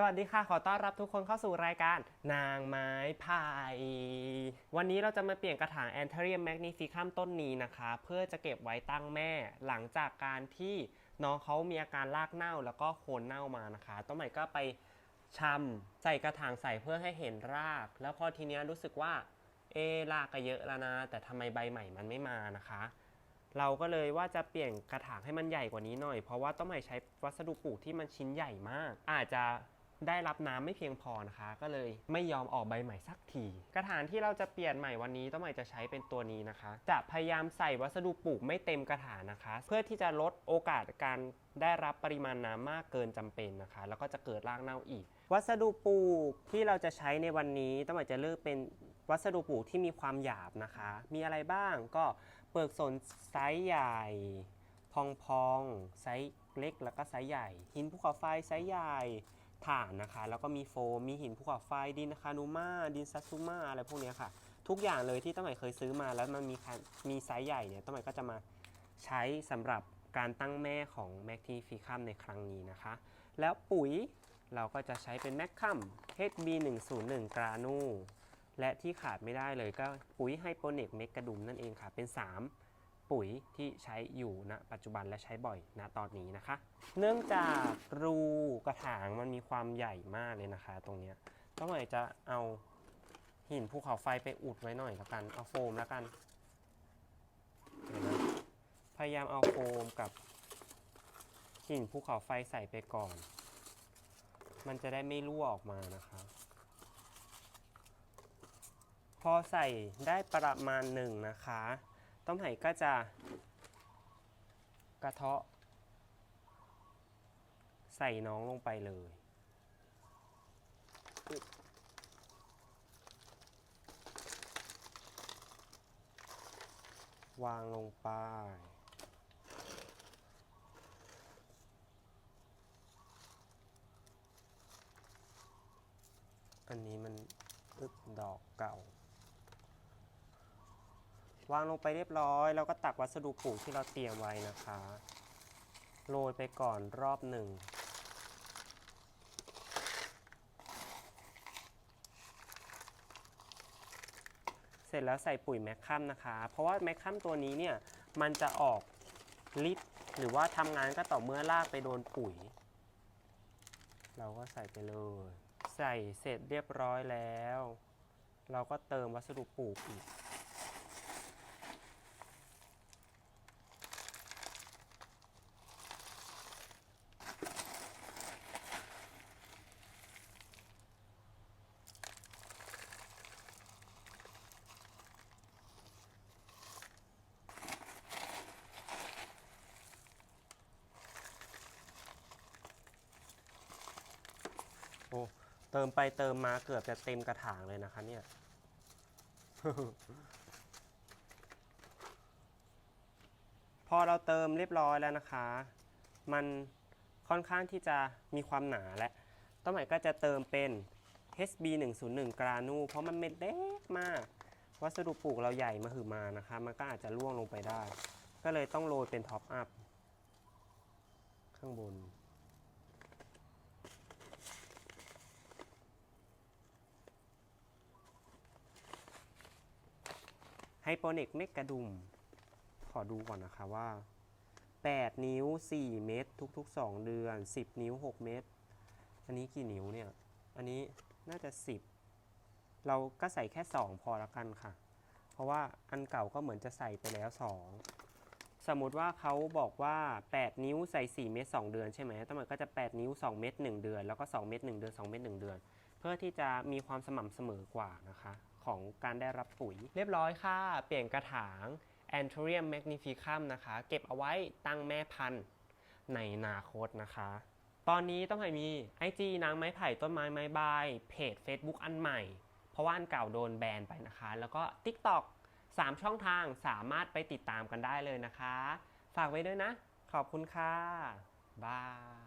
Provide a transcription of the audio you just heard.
สวัสดีค่ะ ขอต้อนรับทุกคนเข้าสู่รายการนางไม้พาย วันนี้เราจะมาเปลี่ยนกระถาง a n t h e r i u m magnificum ต้นนี้นะคะ เพื่อจะเก็บไว้ตั้งแม่ หลังจากการที่น้องเขามีอาการรากเน่าแล้วก็โคนเน่ามานะคะ ต้นใหม่ก็ไปชำใส่กระถางใส่เพื่อให้เห็นราก แล้วพอทีเนี้ยรู้สึกว่า เอรากก็เยอะแล้วนะ แต่ทำไมใบใหม่มันไม่มานะคะ เราก็เลยว่าจะเปลี่ยนกระถางให้มันใหญ่กว่านี้หน่อย เพราะว่าต้นใหม่ใช้วัสดุปลูกที่มันชิ้นใหญ่มาก อาจจะ ได้รับน้ำไม่เพียงพอนะคะ ก็เลยไม่ยอมออกใบใหม่สักที กระถางที่เราจะเปลี่ยนใหม่วันนี้ต้นใหม่จะใช้เป็นตัวนี้นะคะ จะพยายามใส่วัสดุปลูกไม่เต็มกระถางนะคะ เพื่อที่จะลดโอกาสการได้รับปริมาณน้ำมากเกินจำเป็นนะคะ แล้วก็จะเกิดรากเน่าอีก วัสดุปลูกที่เราจะใช้ในวันนี้ต้นใหม่จะเลือกเป็นวัสดุปลูกที่มีความหยาบนะคะ มีอะไรบ้างก็เปลือกสนไซส์ใหญ่ พองๆไซส์เล็กแล้วก็ไซส์ใหญ่ หินภูเขาไฟไซส์ใหญ่ ถ่านนะคะ แล้วก็มีโฟม มีหินภูเขาไฟ ดินคานูมา ดินซัตซูมาอะไรพวกนี้ค่ะ ทุกอย่างเลยที่ต้นใหม่เคยซื้อมาแล้วมันมีมีไซส์ใหญ่เนี่ยต้นใหม่ก็จะมาใช้สำหรับการตั้งแม่ของแมกนีฟิคัมในครั้งนี้นะคะ แล้วปุ๋ยเราก็จะใช้เป็นแมคคัม HB101 กรานู และที่ขาดไม่ได้เลยก็ปุ๋ยไฮโปเนกเมกกระดุมนั่นเองค่ะ เป็น 3 ปุ๋ยที่ใช้อยู่ณปัจจุบันและใช้บ่อยณตอนนี้นะคะ เนื่องจากรูกระถางมันมีความใหญ่มากเลยนะคะ ตรงนี้ยต้องเลยจะเอาหินภูเขาไฟไปอุดไว้หน่อยแล้วกันเอาโฟมแล้วกันนะพยายามเอาโฟมกับหินภูเขาไฟใส่ไปก่อน มันจะได้ไม่รั่วออกมานะคะพอใส่ได้ประมาณหนึ่งนะคะ ต้มไห่ก็จะกระเทาะ ใส่น้องลงไปเลย วางลงไปอันนี้มันอึบดอกเก่า วางลงไปเรียบร้อย แล้วก็ตักวัสดุปลูกที่เราเตรียมไว้นะคะ โรยไปก่อนรอบหนึ่ง เสร็จแล้วใส่ปุ๋ยแมคคัมนะคะ เพราะว่าแมคคัมตัวนี้เนี่ย มันจะออกฤทธิ์หรือว่าทำงานก็ต่อเมื่อลากไปโดนปุ๋ย เราก็ใส่ไปเลย ใส่เสร็จเรียบร้อยแล้ว เราก็เติมวัสดุปลูกอีก โอ้เติมไปเติมมาเกือบจะเต็มกระถางเลยนะคะเนี่ยพอเราเติมเรียบร้อยแล้วนะคะ มันค่อนข้างที่จะมีความหนาและต้นใหม่ก็จะเติมเป็น HB 101กรานู เพราะมันเม็ดเล็กมาก วัสดุปลูกเราใหญ่มาหือมานะคะ มันก็อาจจะร่วงลงไปได้ ก็เลยต้องโรยเป็นท็อปอัพข้างบน ไฮโปเนกเมกกระดุม ขอดูก่อนนะคะว่า 8 นิ้ว 4 เม็ดทุกๆ 2 เดือน 10 นิ้ว 6 เม็ดอันนี้กี่นิ้วเนี่ย อันนี้น่าจะ 10 เราก็ใส่แค่ 2 พอละกันค่ะ เพราะว่าอันเก่าก็เหมือนจะใส่ไปแล้ว 2 สมมติว่าเขาบอกว่า 8 นิ้วใส่ 4 เม็ด2เดือนใช่ไหมตั้งแต่ก็จะ 8 นิ้ว 2 เม็ด1เดือน แล้วก็ 2 เม็ด1เดือน 2 เม็ด1เดือน เพื่อที่จะมีความสม่ำเสมอกว่านะคะ ของการได้รับปุ๋ย เรียบร้อยค่ะ เปลี่ยนกระถาง a n t h e r i u m magnificum นะคะ เก็บเอาไว้ตั้งแม่พันธุ์ในนาคตนะคะ ตอนนี้ต้องให้มี IG นางไม้ไผ่ต้นไม้ไม้ใบเพจ Facebook อันใหม่ เพราะว่าอันเก่าโดนแบนไปนะคะ แล้วก็ TikTok 3 ช่องทางสามารถไปติดตามกันได้เลยนะคะ ฝากไว้ด้วยนะ ขอบคุณค่ะบาย